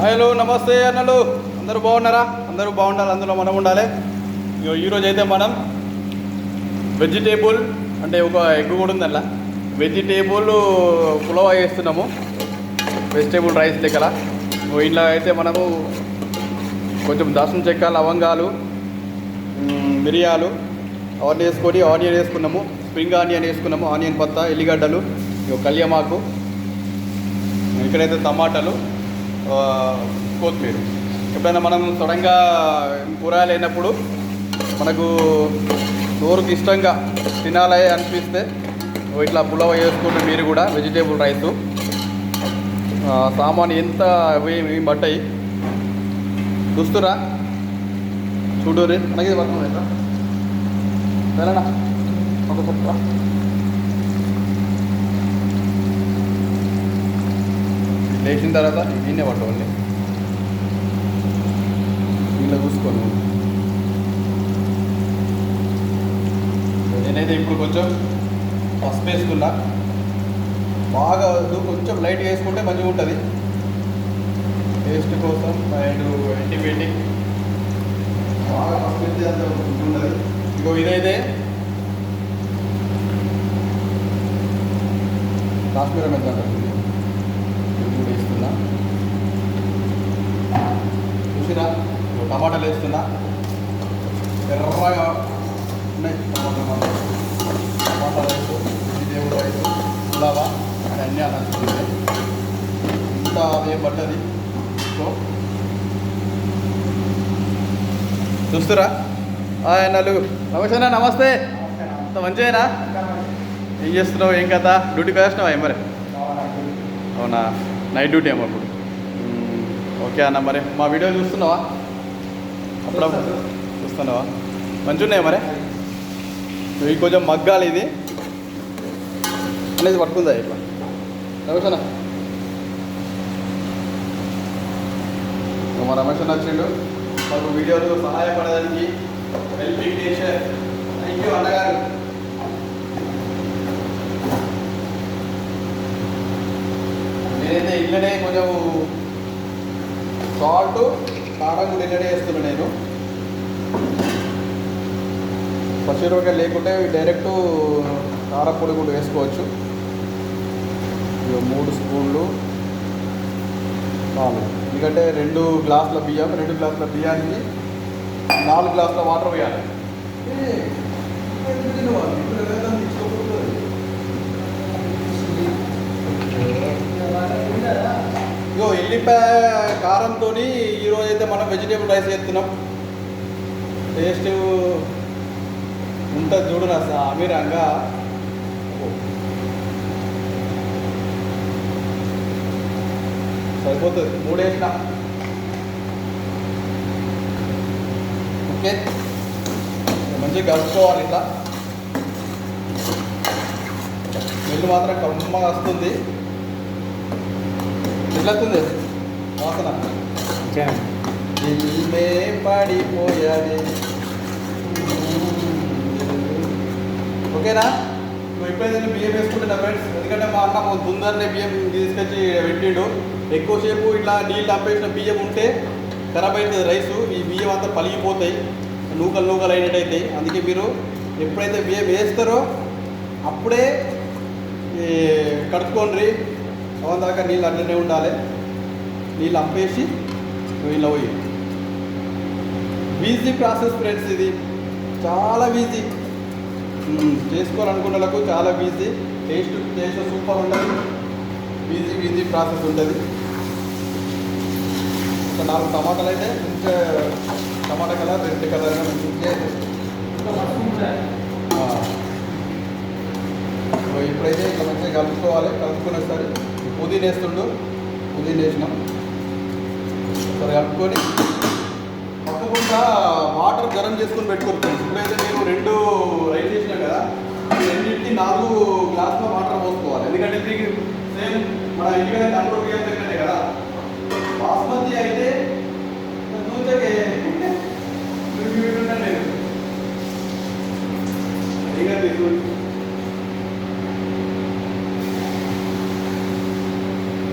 Hello నమస్తే అన్నలు. అందరూ బాగున్నారా? అందరూ బాగుండాలి అందులో మనం ఉండాలి. ఇగో ఈరోజు అయితే మనం వెజిటేబుల్ అంటే ఒక ఎగ్ కూడా ఉంది అలా వెజిటేబుల్ పులవ వేస్తున్నాము వెజిటేబుల్ రైస్ లెక్కల. ఇంట్లో అయితే మనము కొంచెం దాసం చెక్క లవంగాలు మిరియాలు అవన్నీ వేసుకొని ఆనియన్ వేసుకున్నాము. స్ప్రింగ్ ఆనియన్ వేసుకున్నాము. ఆనియన్ పత్త ఎల్లిగడ్డలు ఇగో కళ్యమాకు ఇక్కడైతే టమాటాలు. కొత్తిమీర. ఎప్పుడైనా మనం సడన్గా కూరగాయలు అయినప్పుడు మనకు నోరుకి ఇష్టంగా తినాలి అనిపిస్తే ఇట్లా పులవ వేసుకుంటే మీరు కూడా వెజిటేబుల్ రైస్ సామాన్ ఎంత అవి పట్టాయి చూస్తురా రే. మనకి పడుతుంది సరేనా? ఒక చెప్తా. లేచిన తర్వాత నేనే పట్టుకోండి దీనిలో చూసుకోను. నేనైతే ఇప్పుడు కొంచెం పసుపు వేసుకున్నా. బాగా కొంచెం లైట్ వేసుకుంటే మంచిగా ఉంటుంది. టేస్ట్ కోసం అండ్ యాంటీబయాటిక్ బాగా పసుపు వేస్తే అంత ఉంటుంది. ఇగో ఇదైతే కాశ్మీరం ఎంత ఉంటుంది ఇది కూడా వేస్తున్నా చూసినా టమాటాలు వేస్తున్నా ఎర్రగా ఉన్నాయి. టమాటాలు టమాటా రైస్ దేవుడు రైస్ పులావా అన్నీ అలా ఇంత ఏం పడ్డది. సో చూస్తురా? ఆయన నలుగు నమస్తే అన్న, నమస్తే. అంత మంచిదేనా ఏం చేస్తున్నావు? ఏం కదా డ్యూటీకి వేసినావా ఏం మరి? అవునా? నైట్ డ్యూటీ ఏమో ఇప్పుడు. ఓకే అన్న మరి మా వీడియో చూస్తున్నావా? అప్పుడప్పుడు చూస్తున్నావా? మంచిగా ఉన్నాయా మరి ఇవి కొంచెం మగ్గాలి ఇది. అనేది పట్టుకుందా ఇట్లా? రమేష్ అన్న. మా రమేష్ అన్న వచ్చిండు. మాకు వీడియోలు సహాయపడడానికి హెల్పింగ్ నేచర్. థ్యాంక్ యూ అన్నగారు నేనైతే ఇళ్ళనే కొంచెం సాల్ట్ కారం కూడా ఇళ్ళనే వేస్తున్నా నేను. పచ్చిమిరపకాయ లేకుంటే డైరెక్ట్ కారపొడి కూడా వేసుకోవచ్చు. ఇక మూడు స్పూన్లు. నాలుగు ఎందుకంటే రెండు గ్లాసుల బియ్యం రెండు గ్లాసుల బియ్యానికి నాలుగు గ్లాసుల వాటర్ వేయాలి. Yeah. ఎల్లిపాయ కారంతో ఈరోజు అయితే మనం వెజిటేబుల్ రైస్ చేస్తున్నాం. టేస్ట్ ఉంటుంది చూడు నా అమీరంగా. సరిపోతుంది మూడేసిన. ఓకే. మంచిగా కలుపుకోవాలి ఇట్లా. స్మెల్ మాత్రం కమ్మగా వస్తుంది. ఎట్లా వస్తుంది వాసన ఇల్లే పడిపోయాలి ఓకేనా? నువ్వు ఎప్పుడైతే బియ్యం వేసుకుంటున్నా ఫ్రెండ్స్ ఎందుకంటే మా అన్న ముందరనే బియ్యం తీసుకొచ్చి పెట్టిండు. ఎక్కువసేపు ఇట్లా నీళ్ళు అప్పేసిన బియ్యం ఉంటే ఖరాబ్ అవుతుంది రైసు. ఈ బియ్యం అంతా పలిగిపోతాయి. నూకలు నూకలు అయినట్టయితే అందుకే మీరు ఎప్పుడైతే బియ్యం వేస్తారో అప్పుడే కడుక్కోండి అవన్ దాకా నీళ్ళు అట్లనే ఉండాలి. నీళ్ళు అంపేసి నువ్వు ఇలా పోయి. ఈజీ ప్రాసెస్ ఫ్రెండ్స్ ఇది. చాలా ఈజీ చేసుకోవాలనుకున్నలకు చాలా ఈజీ టేస్ట్ టేస్ట్ సూపర్ ఉంటుంది. ఈజీ ఈజీ ప్రాసెస్ ఉంటుంది. ఒక నాలుగు టమాటాలు అయితే మంచిగా టమాటా కలర్ రెడ్ కలర్ మంచిగా ఇప్పుడైతే ఇట్లా మంచిగా కలుపుకోవాలి. కలుపుకునేసరి పుదీన వేస్తుండు పుదీన వేసినాం సరే కలుపుకొని తప్పకుండా వాటర్ గరం చేసుకొని పెట్టుకోవచ్చు ఇప్పుడైతే మేము రెండు రైస్ చేసినాం కదా రెండింటికి నాలుగు గ్లాసుల వాటర్ పోసుకోవాలి. ఎందుకంటే దీనికి సేమ్ మన ఇంటికనే కంట్రోల్ బియ్యం కదా. బాస్మతి అయితే దూచకే నేను ఇక తీసుకుంటాను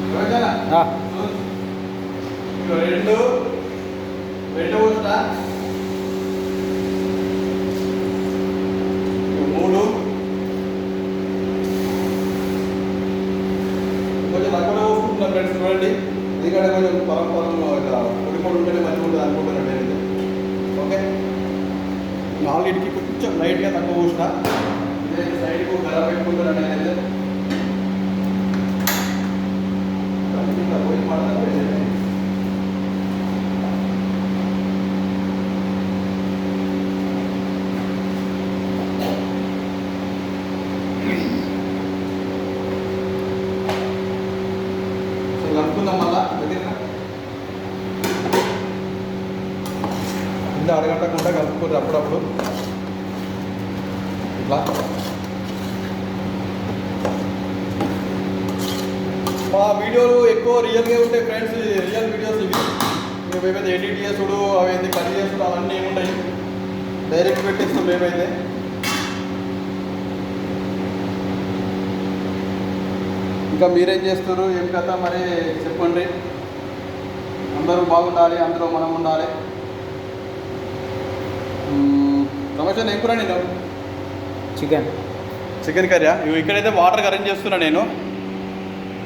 ఇగో రెండు రెండు పోసిన మూడు కొంచెం తక్కువ పోసుకుంటున్నా ఫ్రెండ్స్ చూడండి ఎందుకంటే కొంచెం పొలం పొలం పొడి పొడి ఉంటేనే మంచిగా ఉంటుంది అనుకుంటున్నాను నేనైతే ఓకే నాలుగిటికి కొంచెం లైట్గా తక్కువ పోసిన సైడ్కు గల పెట్టుకుంటున్నాను నేనైతే ఇంకా పోయి పడతాను సో కలుపుకుందాం మళ్ళా దగ్గర కింద అడగట్టకుండా కలుపుకోరు అప్పుడప్పుడు ఇట్లా మా వీడియోలు ఎక్కువ రియల్గా ఉంటాయి ఫ్రెండ్స్ రియల్ వీడియోస్ ఇవి. మేమైతే ఎడిట్ చేసుడు అవి అయితే కట్ చేసుడు అవన్నీ ఏమి ఉన్నాయి డైరెక్ట్ పెట్టిస్తాం మేమైతే ఇంకా మీరేం చేస్తారు? ఏం కథ? మరి చెప్పండి. అందరూ బాగుండాలి అందులో మనం ఉండాలి. రమేష్ ఏం కూర నేను చికెన్. చికెన్ కర్రీ ఇవి ఇక్కడైతే వాటర్ గరం చేస్తున్నా నేను.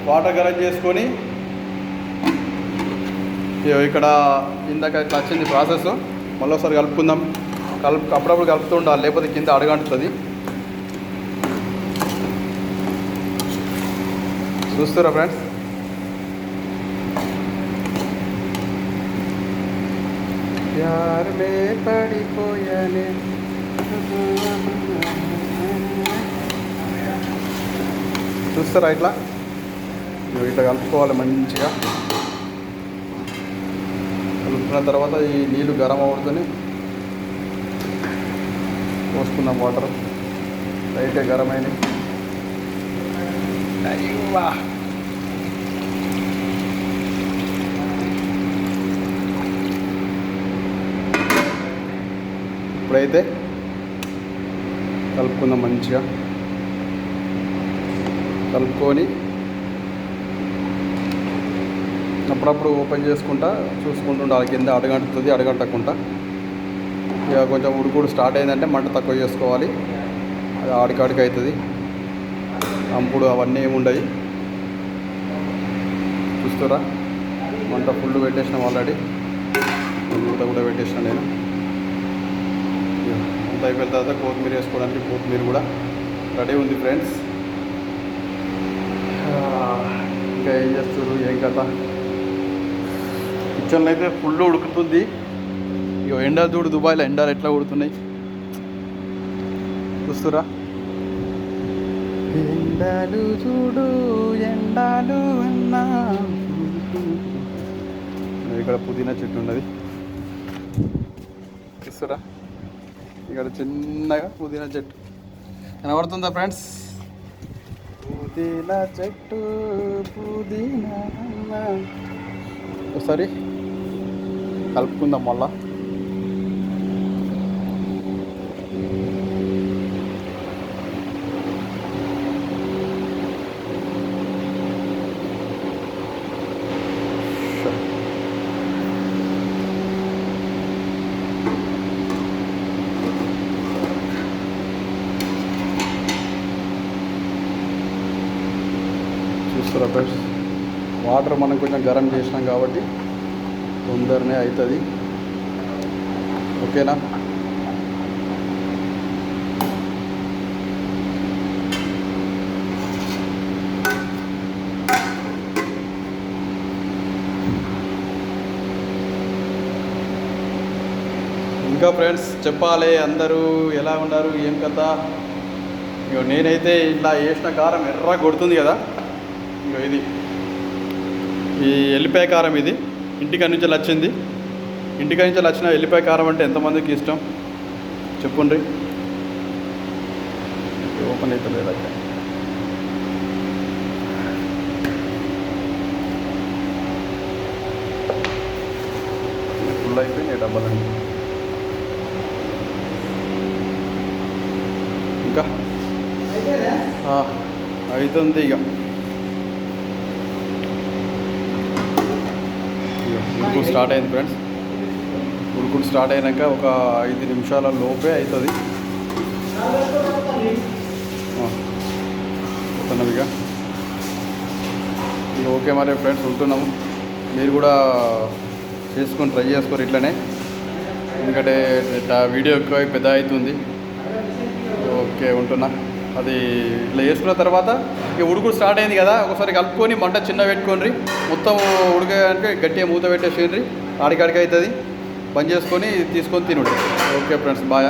వాటర్ గరం చేసుకొని ఇక్కడ ఇందాక ఇట్లా వచ్చింది ప్రాసెస్. మళ్ళీ ఒకసారి కలుపుకుందాం. కలుపు అప్పుడప్పుడు కలుపుతూ ఉండాలి లేకపోతే కింద అడగంటుతుంది. చూస్తారా ఫ్రెండ్స్? పడిపోయానే? చూస్తారా ఇట్లా? ఇట్లా కలుపుకోవాలి మంచిగా. కలుపుకున్న తర్వాత ఈ నీళ్ళు గరం అవుతుంది పోసుకుందాం వాటర్. లైట్గా గరమైన అయ్యవ్వా. ఇప్పుడైతే కలుపుకుందాం మంచిగా. కలుపుకొని అప్పుడప్పుడు ఓపెన్ చేసుకుంటా చూసుకుంటూ ఉండాలి కింద అడగంటుతుంది అడగంటకుండా. ఇక కొంచెం ఉడుకుడు స్టార్ట్ అయిందంటే మంట తక్కువ చేసుకోవాలి. అది ఆడికాడికి అవుతుంది. అంపుడు అవన్నీ ఏమి ఉండవు చూస్తారా? మంట ఫుల్ పెట్టేసిన ఆల్రెడీ మూత కూడా పెట్టేసిన నేను. అంత అయిపోయిన తర్వాత కొత్తిమీర వేసుకోవడానికి కొత్తిమీర కూడా రెడీ ఉంది ఫ్రెండ్స్ ఇంకా ఏం చేస్తారు ఏం కథ? కిచెన్లో అయితే ఫుల్ ఉడుకుతుంది. ఇక ఎండ చూడు దుబాయ్లో ఎండలు ఎట్లా ఉడుతున్నాయి చూస్తురా? ఎండలు చూడు ఎండలు ఇక్కడ పుదీనా చెట్టు ఉన్నది. చూస్తురా? ఇక్కడ చిన్నగా పుదీనా చెట్టు. కనబడుతుందా ఫ్రెండ్స్? పుదీనా చెట్టు పుదీనా. ఒకసారి కలుపుకుందాం మళ్ళా. చూస్తారా ఫ్రెండ్స్ వాటర్ మనం కొంచెం గరం చేసినాం కాబట్టి తొందరనే అవుతుంది. ఓకేనా? ఇంకా ఫ్రెండ్స్ చెప్పాలి అందరూ ఎలా ఉన్నారు ఏం కథ? ఇగో నేనైతే ఇలా వేసిన కారం ఎర్ర కొడుతుంది కదా? ఇగో ఇది. ఈ ఎల్లిపాయ కారం ఇది. ఇంటికాడ నుంచి వచ్చింది ఇంటికాడ నుంచి వచ్చిన ఎల్లిపాయ కారం అంటే ఎంతమందికి ఇష్టం? చెప్పుండ్రి. ఓపెన్ అవుతలేదు అక్కడ ఫుల్ అయిపోయినాయి డబ్బాలన్నీ ఇంకా? అవుతుంది ఇక. ఉడుకుడు స్టార్ట్ అయింది ఫ్రెండ్స్. ఉడుకుడు స్టార్ట్ అయినాక ఒక ఐదు నిమిషాల లోపే అవుతుంది పోతున్నాం ఇక ఓకే మరి ఫ్రెండ్స్ ఉంటున్నాము. మీరు కూడా చేసుకొని ట్రై చేసుకోరు ఇట్లనే. ఎందుకంటే వీడియో ఎక్కువ పెద్ద అవుతుంది. ఓకే ఉంటున్నా. అది ఇట్లా చేసుకున్న తర్వాత ఇక ఉడుకుడు స్టార్ట్ అయింది కదా ఒకసారి కలుపుకొని మంట చిన్న పెట్టుకోండి మొత్తం ఉడకడానికి గట్టిగా మూత పెట్టేసేయండి ఆడికాడికి అవుతుంది. బంద్ చేసుకొని తీసుకొని తినుడు. Okay friends bye.